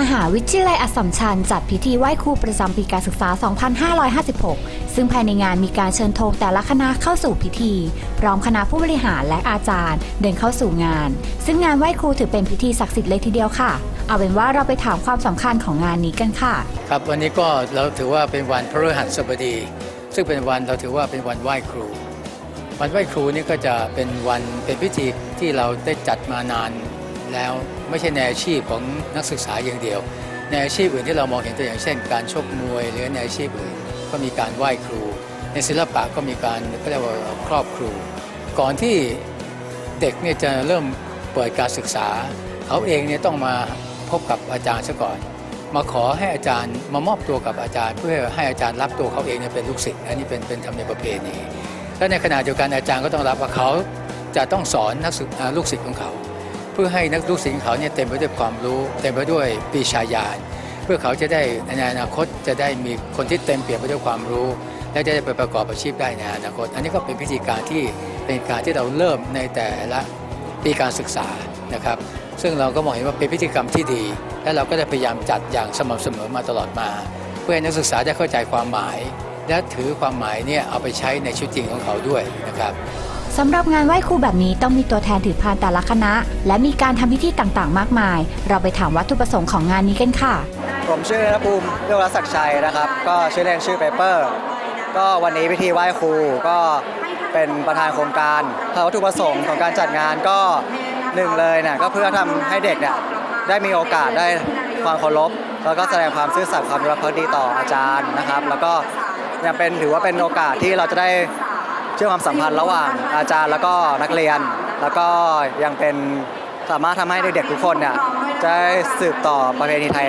มหาวิทยาลัยอัสสัมชัญจัดพิธีไหว้ครูประจำปีการศึกษา 2556 ซึ่งภายในงานมีการเชิญธงแต่ละคณะเข้าสู่พิธี พร้อมคณะผู้บริหารและอาจารย์เดินเข้าสู่งาน ซึ่งงานไหว้ครูถือเป็นพิธีศักดิ์สิทธิ์เลยทีเดียวค่ะ เอาเป็นว่าเราไปถามความสำคัญของงานนี้กันค่ะ ครับวันนี้ก็เราถือว่าเป็นวันพฤหัสบดี ซึ่งเป็นวันเราถือว่าเป็นวันไหว้ครู วันไหว้ครูนี่ก็จะเป็นวันเป็นพิธีที่เราได้จัดมานาน แล้ว ไม่ใช่ในอาชีพของนักศึกษาอย่างเดียว ในอาชีพอื่นที่เรามองเห็นตัวอย่างเช่น การชกมวย หรือในอาชีพอื่นก็มีการไหว้ครู ในศิลปะก็มีการเขาเรียกว่าครอบครู ก่อนที่เด็กเนี่ยจะเริ่มเปิดการศึกษา เขาเองเนี่ยต้องมาพบกับอาจารย์ซะก่อน มาขอให้อาจารย์มามอบตัวกับอาจารย์ เพื่อให้อาจารย์รับตัวเขาเองเนี่ยเป็นลูกศิษย์อันนี้เป็นเป็นธรรมเนียมประเพณีและในขณะเดียวกันอาจารย์ก็ต้องรับว่าเขาจะต้องสอนนักศึกอ่าลูกศิษย์ของเขา พื่อให้นักลูกศิษย์เขาเนี่ยเต็มไปด้วยความรู้ เต็มไปด้วยปีชาญาณเพื่อเขาจะได้ในอนาคตจะได้มีคนที่เต็มเปี่ยมไปด้วยความรู้ และจะได้ไปประกอบอาชีพได้ในอนาคต อันนี้ก็เป็นพิธีการที่เป็นการที่เราเริ่มในแต่ละปีการศึกษานะครับ ซึ่งเราก็มองเห็นว่าเป็นพิธีกรรมที่ดี และเราก็ได้พยายามจัดอย่างสม่ำเสมอมาตลอดมา เพื่อให้นักศึกษาได้เข้าใจความหมาย และถือความหมายเนี่ยเอาไปใช้ในชีวิตจริงของเขาด้วยนะครับ สำหรับงานไหว้ครูแบบนี้ต้องมีตัวแทนถือพานแต่ละคณะ และมีการทำพิธีต่างๆ มากมาย เราไปถามวัตถุประสงค์ของงานนี้กันค่ะ ผมชื่อนภูมิเรื่องรัศักดิ์ชัยนะครับ ก็ชื่อเล่นชื่อเปเปอร์ ก็วันนี้พิธีไหว้ครูก็เป็นประธานโครงการวัตถุประสงค์ของการจัดงานก็หนึ่งเลยเนี่ยก็เพื่อทำให้เด็กเนี่ยได้มีโอกาสได้ความเคารพแล้วก็แสดงความซื่อสัตย์ความรักภักดีต่ออาจารย์นะครับ แล้วก็ยังเป็นถือว่าเป็นโอกาสที่เราจะได้ ชื่อมความสัมพันธ์ระหว่างอาจารย์แล้วก็นักเรียน แล้วก็ยังเป็นสามารถทำให้เด็กๆทุกคนเนี่ยจะได้สืบต่อประเพณีไทย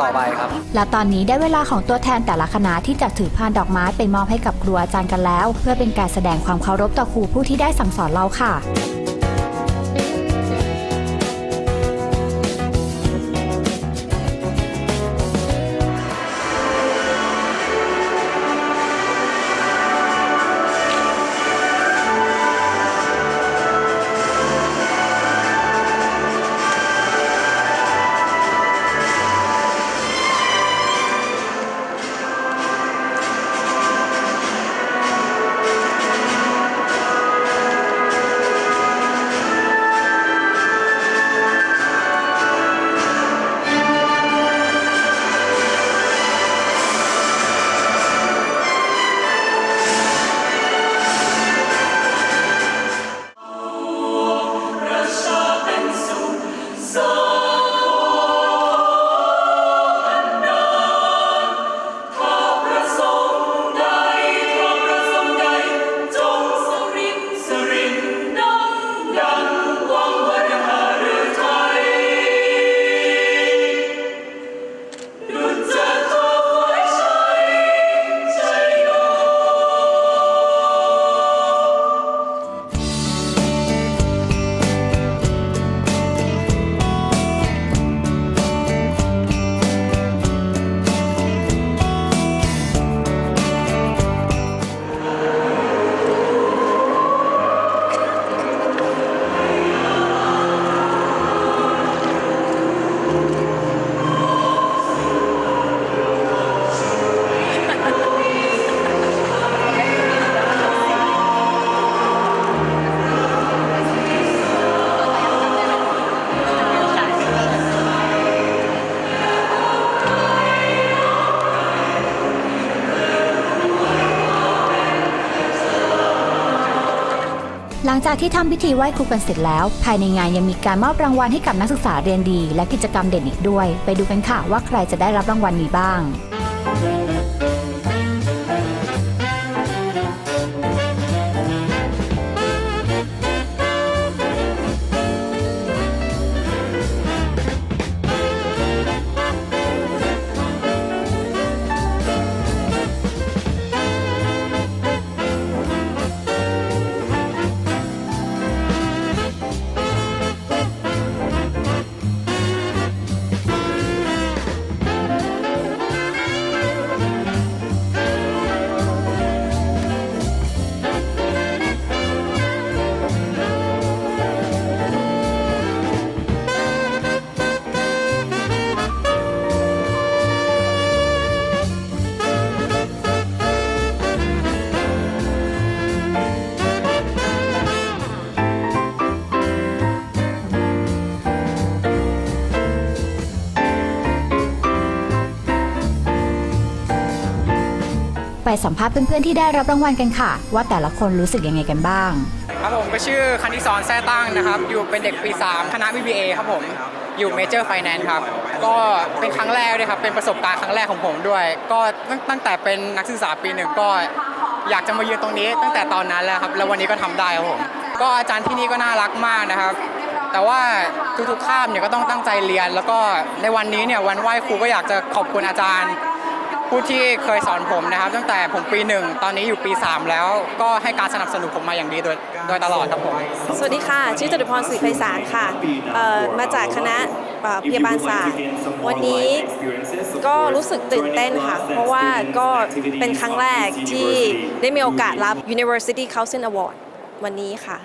ต่อไปครับ และตอนนี้ได้เวลาของตัวแทนแต่ละคณะที่จะถือพานดอกไม้ไปมอบให้กับครูอาจารย์กันแล้ว เพื่อเป็นการแสดงความเคารพต่อครูผู้ที่ได้สั่งสอนเราค่ะ หลังจากที่ทำพิธีไหว้ครูกันเสร็จแล้ว ภายในงานยังมีการมอบรางวัลให้กับนักศึกษาเรียนดี และกิจกรรมเด่นอีกด้วย ไปดูกันค่ะว่าใครจะได้รับรางวัลนี้บ้าง สัมภาษณ์เพื่อนๆที่ได้รับรางวัลกันค่ะ ว่าแต่ละคนรู้สึกยังไงกันบ้าง ครับผมก็ชื่อคณิสอนแซ่ตั้งนะครับ อยู่เป็นเด็กปี 3 คณะ BBA ครับผม อยู่เมเจอร์ไฟแนนซ์ครับ ก็เป็นครั้งแรกด้วยครับ เป็นประสบการณ์ครั้งแรกของผมด้วย ก็ตั้งตั้งแต่เป็นนักศึกษาปีหนึ่งก็อยากจะมายืนตรงนี้ตั้งแต่ตอนนั้นแล้วครับ แล้ววันนี้ก็ทำได้ครับผม ก็อาจารย์ที่นี่ก็น่ารักมากนะครับ แต่ว่าทุกๆคาบเนี่ยก็ต้องตั้งใจเรียน แล้วก็ในวันนี้เนี่ยวันไหว้ครูก็อยากจะขอบคุณอาจารย์ ผู้ที่เคยสอนผมนะครับ ตั้งแต่ผมปีหนึ่งตอนนี้อยู่ปี 3 แล้ว ก็ให้การสนับสนุนผมมาอย่างดีโดยโดยตลอดครับผมสวัสดีค่ะ ชื่อจตุพรศรีไพศาลค่ะมาจากคณะพยาบาลศาสตร์วันนี้ก็รู้สึกตื่นเต้นค่ะ เพราะว่าก็เป็นครั้งแรกที่ได้มีโอกาสรับ University Council Award วันนี้ค่ะ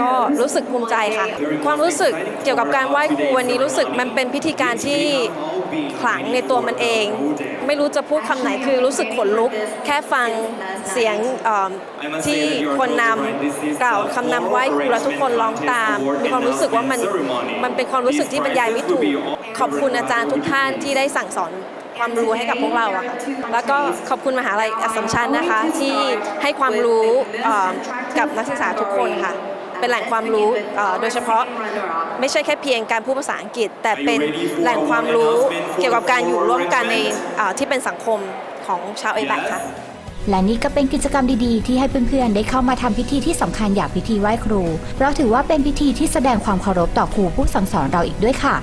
ก็รู้สึกภูมิใจค่ะ ความรู้สึกเกี่ยวกับการไหว้ครูวันนี้รู้สึกมันเป็นพิธีการที่ขลังในตัวมันเอง ไม่รู้จะพูดคำไหนคือรู้สึกขนลุก แค่ฟังเสียงที่คนนำกล่าวคำนำไหว้ครูแล้วทุกคนร้องตาม มีความรู้สึกว่ามันมันเป็นความรู้สึกที่บรรยายไม่ถูก ขอบคุณอาจารย์ทุกท่านที่ได้สั่งสอนความรู้ให้กับพวกเราอะค่ะแล้วก็ขอบคุณมหาลัยอัสสัมชัญนะคะที่ให้ความรู้กับนักศึกษาทุกคนค่ะ เป็นแหล่งความรู้เอ่อโดยเฉพาะไม่ใช่แค่เพียงการพูดภาษาอังกฤษ แต่เป็นแหล่งความรู้เกี่ยวกับการอยู่ร่วมกันในเอ่อที่เป็นสังคมของชาวเอแบกค่ะและนี่ก็เป็นกิจกรรมดีๆ ที่ให้เพื่อนๆ ได้เข้ามาทำพิธีที่สำคัญอย่างพิธีไหว้ครู เพราะถือว่าเป็นพิธีที่แสดงความเคารพต่อครูผู้สั่งสอนเราอีกด้วยค่ะ